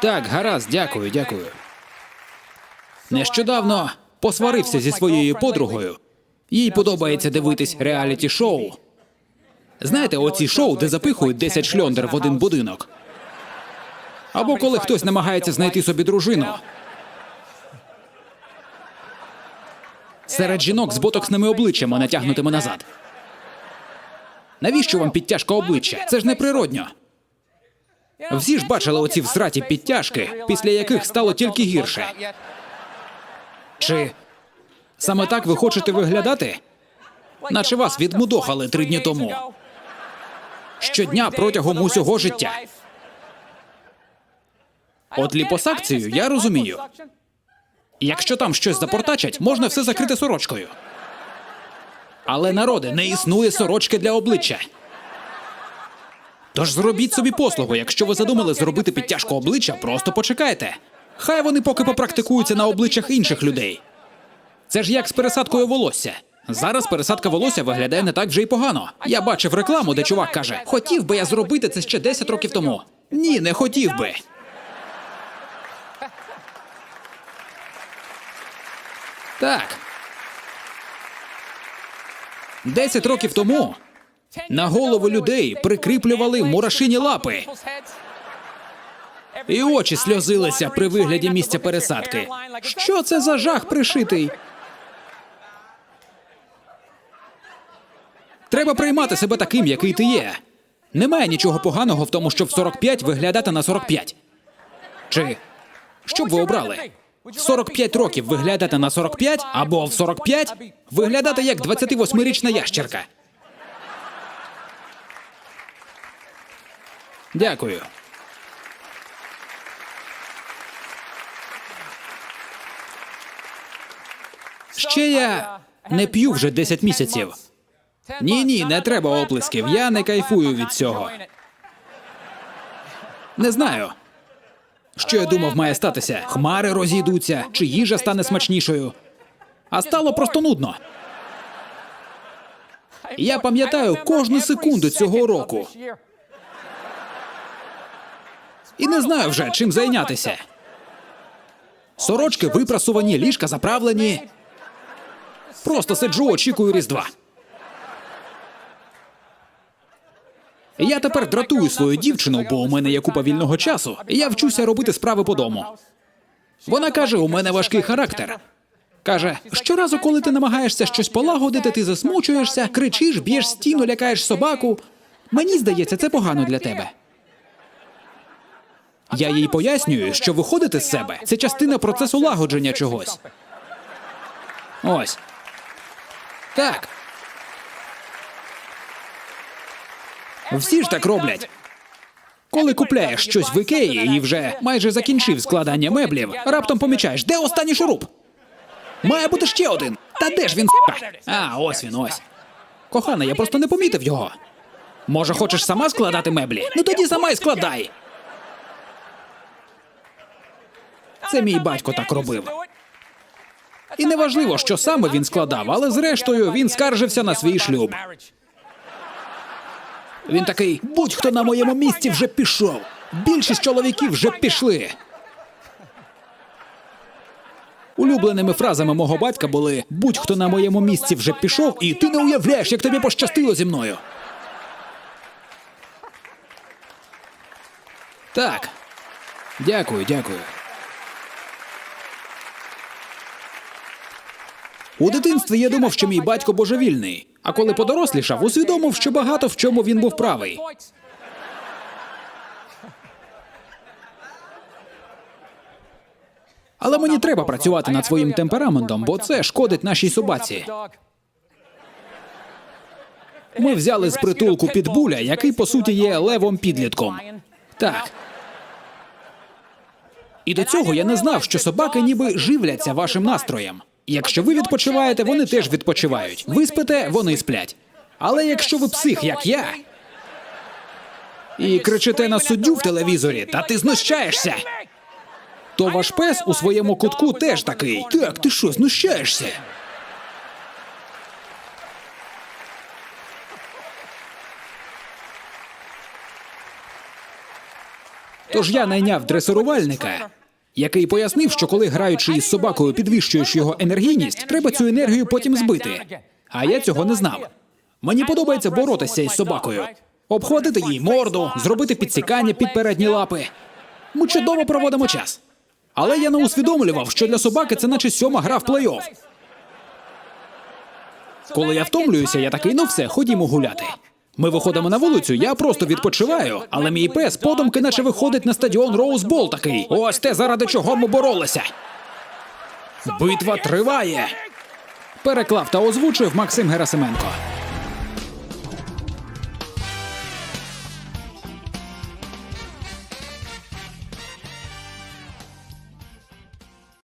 Так, гаразд, дякую, дякую. Нещодавно посварився зі своєю подругою. Їй подобається дивитись реаліті шоу. Знаєте, оці шоу, де запихують 10 шльондер в один будинок. Або коли хтось намагається знайти собі дружину. Серед жінок з ботоксними обличчями, натягнутими назад. Навіщо вам підтяжка обличчя? Це ж неприродньо. Всі ж бачили оці всраті підтяжки, після яких стало тільки гірше. Чи саме так ви хочете виглядати? Наче вас відмудохали три дні тому. Щодня протягом усього життя. От ліпосакцію я розумію. Якщо там щось запортачать, можна все закрити сорочкою. Але народи не існує сорочки для обличчя. Тож зробіть собі послугу, якщо ви задумали зробити підтяжку обличчя, просто почекайте. Хай вони поки попрактикуються на обличчях інших людей. Це ж як з пересадкою волосся. Зараз пересадка волосся виглядає не так вже й погано. Я бачив рекламу, де чувак каже: Хотів би я зробити це ще 10 років тому. Ні, не хотів би. Так. 10 років тому на голови людей прикріплювали мурашині лапи. І очі сльозилися при вигляді місця пересадки. Що це за жах пришитий? Треба приймати себе таким, який ти є. Немає нічого поганого в тому, щоб в 45 виглядати на 45. Чи що б ви обрали? В 45 років виглядати на 45 або в 45 виглядати як 28-річна ящерка. Дякую. Ще я не п'ю вже 10 місяців. Ні, ні, не треба оплесків. Я не кайфую від цього. Не знаю. Що я думав, має статися? Хмари розійдуться, чи їжа стане смачнішою. А стало просто нудно. Я пам'ятаю кожну секунду цього року. І не знаю вже, чим зайнятися. Сорочки випрасувані, ліжка заправлені. Просто сиджу, очікую Різдва. Я тепер дратую свою дівчину, бо у мене є купа вільного часу. і Я вчуся робити справи по дому. Вона каже: у мене важкий характер. Каже, щоразу, коли ти намагаєшся щось полагодити, ти засмучуєшся, кричиш, б'єш стіну, лякаєш собаку. Мені здається, це погано для тебе. Я їй пояснюю, що виходити з себе це частина процесу лагодження чогось. Ось. Так. Всі ж так роблять. Коли купляєш щось в Ікеї і вже майже закінчив складання меблів, раптом помічаєш, де останній шуруп? Має бути ще один. Та де ж він? А, ось він, ось. Кохана, я просто не помітив його. Може, хочеш сама складати меблі? Ну тоді сама й складай. Це мій батько так робив. І неважливо, що саме він складав, але зрештою він скаржився на свій шлюб. Він такий: будь-хто на моєму місці вже пішов. Більшість чоловіків вже пішли. Улюбленими фразами мого батька були: будь-хто на моєму місці вже пішов, і ти не уявляєш, як тобі пощастило зі мною. Так. Дякую, дякую. У дитинстві я думав, що мій батько божевільний, а коли подорослішав, усвідомив, що багато в чому він був правий. Але мені треба працювати над своїм темпераментом, бо це шкодить нашій собаці. Ми взяли з притулку підбуля, який по суті є левом підлітком. Так. І до цього я не знав, що собаки ніби живляться вашим настроєм. Якщо ви відпочиваєте, вони теж відпочивають. Ви спите, вони сплять. Але якщо ви псих, як я, і кричите на суддю в телевізорі, та ти знущаєшся, то ваш пес у своєму кутку теж такий. Так, ти що, знущаєшся? Тож я найняв дресирувальника, який пояснив, що коли граючи із собакою підвищуєш його енергійність, треба цю енергію потім збити. А я цього не знав. Мені подобається боротися із собакою, обхватити їй морду, зробити підсікання під передні лапи. Ми чудово проводимо час. Але я не усвідомлював, що для собаки це наче сьома гра в плей-офф. Коли я втомлююся, я такий, ну все, ходімо гуляти. Ми виходимо на вулицю, я просто відпочиваю, але мій пес подумки наче виходить на стадіон Роузбол такий. Ось те, заради чого ми боролися. Битва триває. Переклав та озвучив Максим Герасименко.